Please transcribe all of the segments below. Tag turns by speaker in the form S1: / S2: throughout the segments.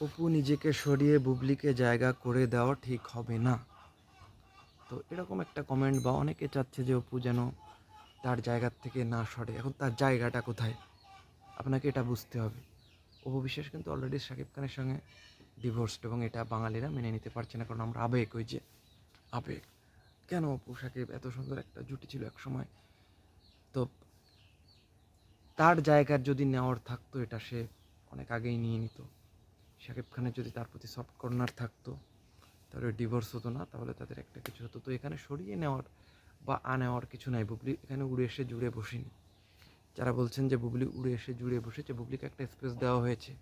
S1: অপু নিজেকে সরিয়ে বুবলিকে জায়গা করে দেওয়া ঠিক হবে না। তো এরকম একটা কমেন্ট বা অনেকে চাচ্ছে যে অপু যেন তার জায়গার থেকে না সরে। এখন তার জায়গাটা কোথায়? আপনাকে এটা বুঝতে হবে। অপু বিশ্বাস কিন্তু অলরেডি শাকিব খানের সঙ্গে ডিভোর্সড এবং এটা বাঙালিরা মেনে নিতে পারছে না, কারণ আমরা আবেগ, ওই যে আবেগ। কেন অপু, সাকিব এত সুন্দর একটা জুটি ছিল এক সময় তো তার জায়গার যদি নেওয়ার থাকতো, এটা সে অনেক আগেই নিয়ে নিত। শাকিব খানের যদি তার প্রতি সফট কর্নার থাকতো, তাহলে ডিভোর্স হতো না, তাহলে তাদের একটা কিছু হতো। তো এখানে সরিয়ে নেওয়ার বা আনেওয়ার কিছু নাই। বুবলি এখানে উড়ে এসে জুড়ে বসেনি। যারা বলছেন যে বুবলি উড়ে এসে জুড়ে বসেছে, বুবলিকে একটা স্পেস দেওয়া হয়েছে।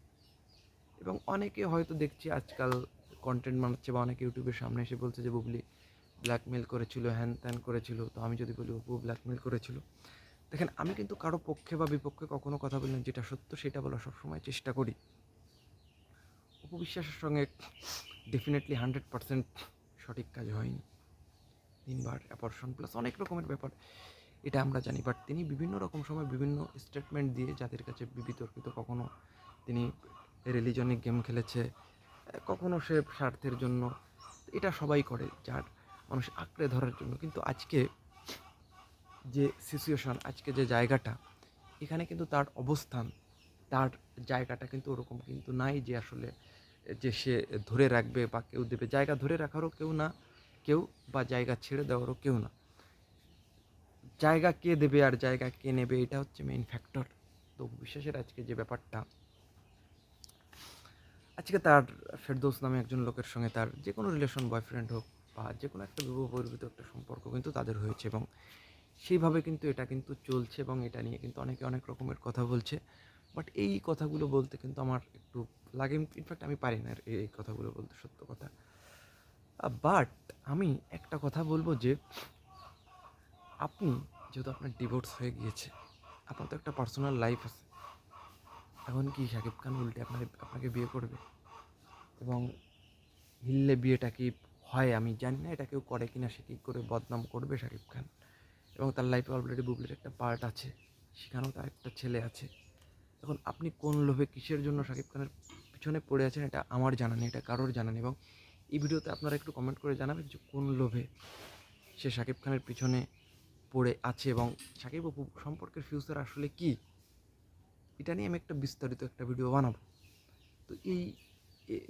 S1: এবং অনেকে হয়তো দেখছি আজকাল কন্টেন্ট বানাচ্ছে বা অনেকে ইউটিউবের সামনে এসে বলছে যে বুবলি ব্ল্যাকমেল করেছিল, হ্যান ত্যান করেছিল। তো আমি যদি বলি, অপু ব্ল্যাকমেল করেছিল। দেখেন, আমি কিন্তু কারও পক্ষে বা বিপক্ষে কখনো কথা বলি না। যেটা সত্য, সেটা বলার সবসময় চেষ্টা করি। বিশ্বাসের সঙ্গে ডেফিনেটলি হান্ড্রেড পার্সেন্ট সঠিক কাজ হয়নি। তিনবার অ্যাপরশন প্লাস অনেক রকমের ব্যাপার, এটা আমরা জানি। বাট তিনি বিভিন্ন রকম সময় বিভিন্ন স্টেটমেন্ট দিয়ে যাদের কাছে বিতর্কিত, কখনো তিনি রিলিজনিক গেম খেলেছে, কখনো সে স্বার্থের জন্য। এটা সবাই করে, যার মানুষ আঁকড়ে ধরার জন্য। কিন্তু আজকে যে সিচুয়েশন আজকে যে জায়গাটা, এখানে কিন্তু তার অবস্থান, তার জায়গাটা কিন্তু ওরকম কিন্তু নাই যে আসলে যে সে ধরে রাখবে বা কেউ দেবে, জায়গা ধরে রাখারও কেউ না, কেউ বা জায়গা ছেড়ে দেওয়ারও কেউ না। জায়গা কে দেবে আর জায়গা কে নেবে, এটা হচ্ছে মেইন ফ্যাক্টর তো বিশ্বাসের আজকে যে ব্যাপারটা, আজকে তার ফেরদৌস নামে একজন লোকের সঙ্গে তার যে কোনো রিলেশন বয়ফ্রেন্ড হোক বা যে কোনো একটা বিবাহ বহির্ভূত একটা সম্পর্ক কিন্তু তাদের হয়েছে এবং সেইভাবে কিন্তু এটা কিন্তু চলছে এবং এটা নিয়ে কিন্তু অনেকে অনেক রকমের কথা বলছে। বাট এই কথাগুলো বলতে কিন্তু আমার একটু লাগে। ইনফ্যাক্ট আমি পারি না এই কথাগুলো বলতে, সত্য কথা। বাট আমি একটা কথা বলব যে, আপনি যেহেতু আপনার ডিভোর্স হয়ে গিয়েছে, আপনার তো একটা পার্সোনাল লাইফ আছে। এখন কি শাকিব খান উল্টে আপনার, আপনাকে বিয়ে করবে? এবং হিললে বিয়েটা কি হয়? আমি জানি না এটা কেউ করে কিনা, সে কী করে বদনাম করবে শাকিব খান? এবং তার লাইফে অলরেডি বুবলির একটা পার্ট আছে। সেখানেও তার একটা ছেলে আছে। এখন আপনি কোন লোভে কিসের জন্য শাকিব খানের পিছনে পড়ে আছেন এটা আমার জানা নেই, এটা কারোর জানা নেই। এবং এই ভিডিওতে আপনারা একটু কমেন্ট করে জানাবেন যে কোন লোভে সে শাকিব খানের পিছনে পড়ে আছে এবং শাকিব অপু সম্পর্কের ফিউচার আসলে কি? এটা নিয়ে আমি একটা বিস্তারিত একটা ভিডিও বানাবো। তো এই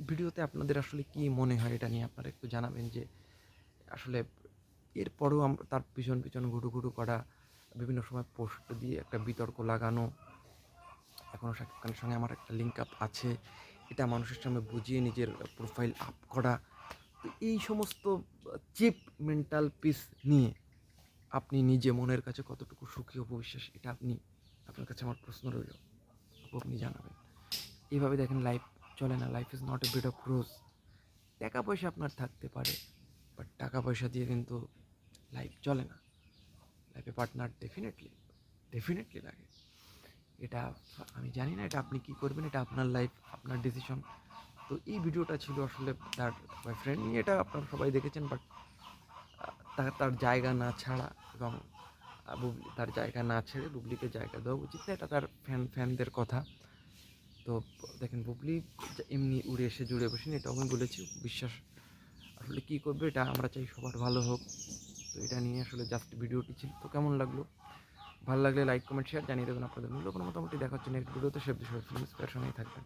S1: ভিডিওতে আপনাদের আসলে কি মনে হয় এটা নিয়ে আপনারা একটু জানাবেন যে আসলে এরপরেও আমরা তার পিছন পিছন ঘুরু ঘুরু করা, বিভিন্ন সময় পোস্ট দিয়ে একটা বিতর্ক লাগানো এখনও শাকিব খানের সঙ্গে আমার একটা লিঙ্ক আপ আছে। এটা মানুষের সামনে বুঝিয়ে নিজের প্রোফাইল আপ করা। তো এই সমস্ত চিপ মেন্টাল পিস নিয়ে আপনি নিজে মনের কাছে কতটুকু সুখী অপবিশ্বাস এটা আপনি, আপনার কাছে আমার প্রশ্ন রইল। আপু, আপনি জানাবেন। এইভাবে দেখেন লাইফ চলে না life is not a bit of rose টাকা পয়সা আপনার থাকতে পারে বাট টাকা পয়সা দিয়ে কিন্তু লাইফ চলে না। লাইফে পার্টনার ডেফিনেটলি ডেফিনেটলি লাগে। এটা আমি জানি না এটা আপনি কি করবেন, এটা আপনার লাইফ আপনার ডিসিশন তো এই ভিডিওটা ছিল আসলে তার বয়ফ্রেন্ড নিয়ে, এটা আপনারা সবাই দেখেছেন বাট তার তার জায়গা না ছাড়া এবং তার জায়গা না ছেড়ে বুবলিকে জায়গা দেওয়া উচিত না, এটা তার ফ্যান ফ্যানদের কথা। তো দেখেন, বুবলি এমনি উড়ে এসে জুড়ে বসেন এটা আমি বলেছি, বিশ্বাস আসলে কী করবে, এটা আমরা চাই সবার ভালো হোক। তো এটা নিয়ে আসলে জাস্ট ভিডিওটি ছিল। তো কেমন লাগল? ভালো লাগলে লাইক কমেন্ট শেয়ার জানিয়ে দেবেন আপনাদের মূল্য কোনো মোটামুটি দেখা হচ্ছে নেক্সট ভিডিওতে সব বিষয়ে ফিল্মস সঙ্গেই থাকবেন।